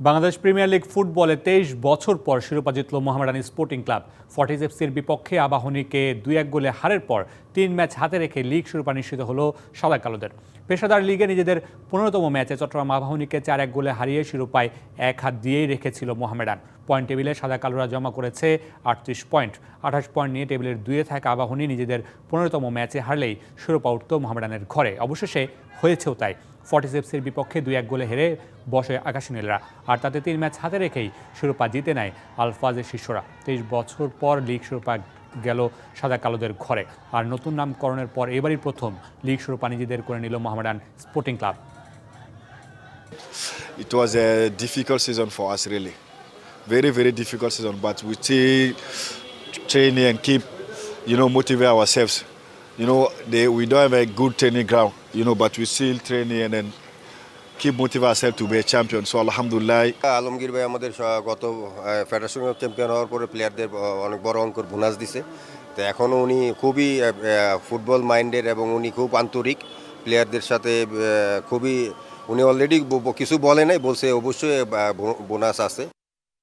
Bangladesh premier league ফুটবলে তেইশ বছর পর শিরোপা জিতল মোহামেডান স্পোর্টিং ক্লাব। ফর্টিজ এফসির বিপক্ষে আবাহনীকে দুই এক গোলে হারের পর তিন ম্যাচ হাতে রেখে লিগ শিরোপা নিশ্চিত হলো সাদা কালোদের। পেশাদার লিগে নিজেদের পনেরোতম ম্যাচে চট্টগ্রাম আবাহনীকে চার এক গোলে হারিয়ে শিরোপায় এক হাত দিয়েই রেখেছিল মোহামেডান। পয়েন্ট টেবিলে সাদা কালোরা জমা করেছে আটত্রিশ পয়েন্ট। আঠাশ পয়েন্ট নিয়ে টেবিলের দুয়ে থাকা আবাহনী নিজেদের পনেরোতম ম্যাচে হারলেই শিরোপা উঠত মোহামেডানের ঘরে। অবশেষে হয়েছেও তাই। ফর্টিসেপসের বিপক্ষে দুই এক গোলে হেরে বসে আকাশনীলরা আর তাতে তিন ম্যাচ হাতে রেখেই শিরোপা জিতে নেয় আলফাজের শিষ্যরা তেইশ বছর পর লিগ শিরোপা গেল সাদা কালোদের ঘরে আর নতুন নামকরণের পর এবারই প্রথম লিগ শিরোপা নিজেদের করে নিল Mohammedan Sporting Club It was a difficult season for us, really. Very, very difficult season, but we still training and keep, you know, motivate ourselves. You know, they, we don't have a good training ground, you know, but we still training and then keep motivate ourselves to be a champion. So, Alhamdulillah, Alamgir ভাই আমাদের গত federation champion হওয়ার পরে প্লেয়ারদের অনেক বড় অঙ্কের bonus দিছে। তো এখনও উনি খুবই ফুটবল মাইন্ডের এবং উনি খুব আন্তরিক। প্লেয়ারদের সাথে খুবই উনি অলরেডি কিছু বলে নাই বলছে অবশ্যই বোনাস আছে।